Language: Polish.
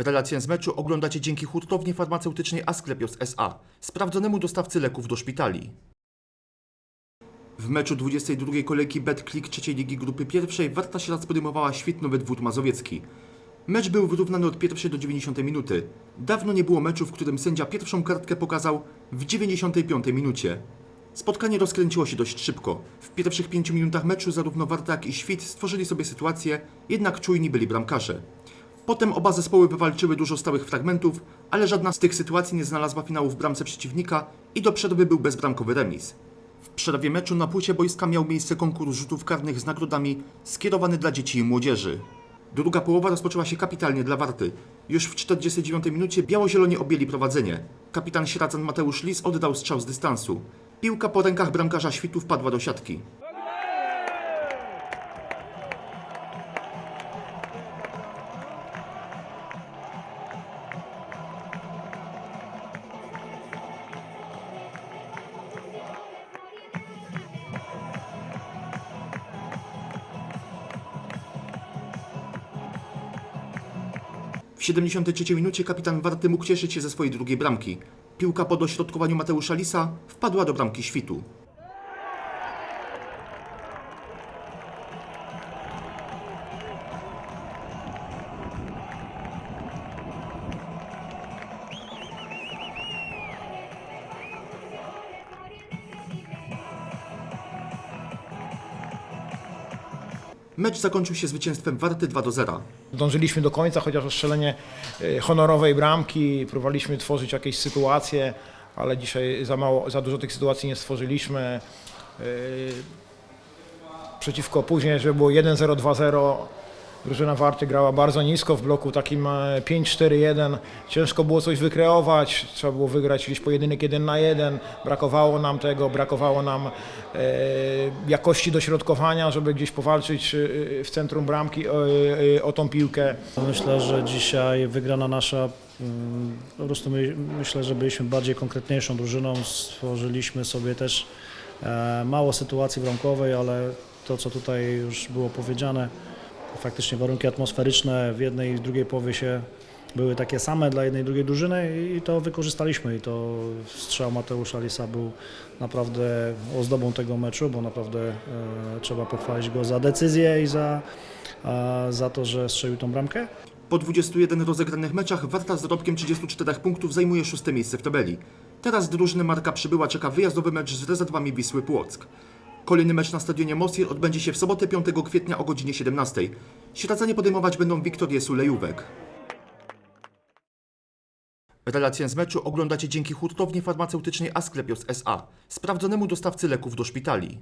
Relację z meczu oglądacie dzięki hurtowni farmaceutycznej Asklepios S.A., sprawdzonemu dostawcy leków do szpitali. W meczu 22 kolejki BetClick trzeciej ligi grupy pierwszej Warta Ślad podejmowała Świetnowy Dwór Mazowiecki. Mecz był wyrównany od pierwszej do 90 minuty. Dawno nie było meczu, w którym sędzia pierwszą kartkę pokazał w 95 minucie. Spotkanie rozkręciło się dość szybko. W pierwszych pięciu minutach meczu zarówno Warta, jak i Świt stworzyli sobie sytuację, jednak czujni byli bramkarze. Potem oba zespoły wywalczyły dużo stałych fragmentów, ale żadna z tych sytuacji nie znalazła finału w bramce przeciwnika i do przerwy był bezbramkowy remis. W przerwie meczu na płycie boiska miał miejsce konkurs rzutów karnych z nagrodami skierowany dla dzieci i młodzieży. Druga połowa rozpoczęła się kapitalnie dla Warty. Już w 49 minucie biało-zieloni objęli prowadzenie. Kapitan Śradzan Mateusz Lis oddał strzał z dystansu. Piłka po rękach bramkarza Świtu wpadła do siatki. W 73 minucie kapitan Warty mógł cieszyć się ze swojej drugiej bramki. Piłka po dośrodkowaniu Mateusza Lisa wpadła do bramki Świtu. Mecz zakończył się zwycięstwem Warty 2 do 0. Dążyliśmy do końca, chociaż o strzelenie e, honorowej bramki, próbowaliśmy tworzyć jakieś sytuacje, ale dzisiaj za, mało, za dużo tych sytuacji nie stworzyliśmy. E, Przeciwko później, żeby było 1-0, 2-0, drużyna Warty grała bardzo nisko w bloku takim e, 5-4-1. Ciężko było coś wykreować, trzeba było wygrać gdzieś pojedynek 1 na 1. Brakowało nam tego, brakowało nam e, jakości dośrodkowania, żeby gdzieś powalczyć e, w centrum bramki o, e, o tą piłkę. Myślę, że dzisiaj wygrana nasza, mm, po prostu my, myślę, że byliśmy bardziej konkretniejszą drużyną, stworzyliśmy sobie też e, mało sytuacji bramkowej, ale to co tutaj już było powiedziane, faktycznie warunki atmosferyczne w jednej i drugiej połowie się były takie same dla jednej i drugiej drużyny i to wykorzystaliśmy i to strzał Mateusza Lisa był naprawdę ozdobą tego meczu, bo naprawdę e, trzeba pochwalić go za decyzję i za, a, za to, że strzelił tą bramkę. Po 21 rozegranych meczach Warta z zarobkiem 34 punktów zajmuje szóste miejsce w tabeli. Teraz drużyny Marka Przybyła czeka wyjazdowy mecz z rezerwami Wisły Płock. Kolejny mecz na stadionie Mosir odbędzie się w sobotę 5 kwietnia o godzinie 17. Śradzanie podejmować będą Wiktorię Sulejówek. Relację z meczu oglądacie dzięki hurtowni farmaceutycznej Asklepios S.A., sprawdzonemu dostawcy leków do szpitali.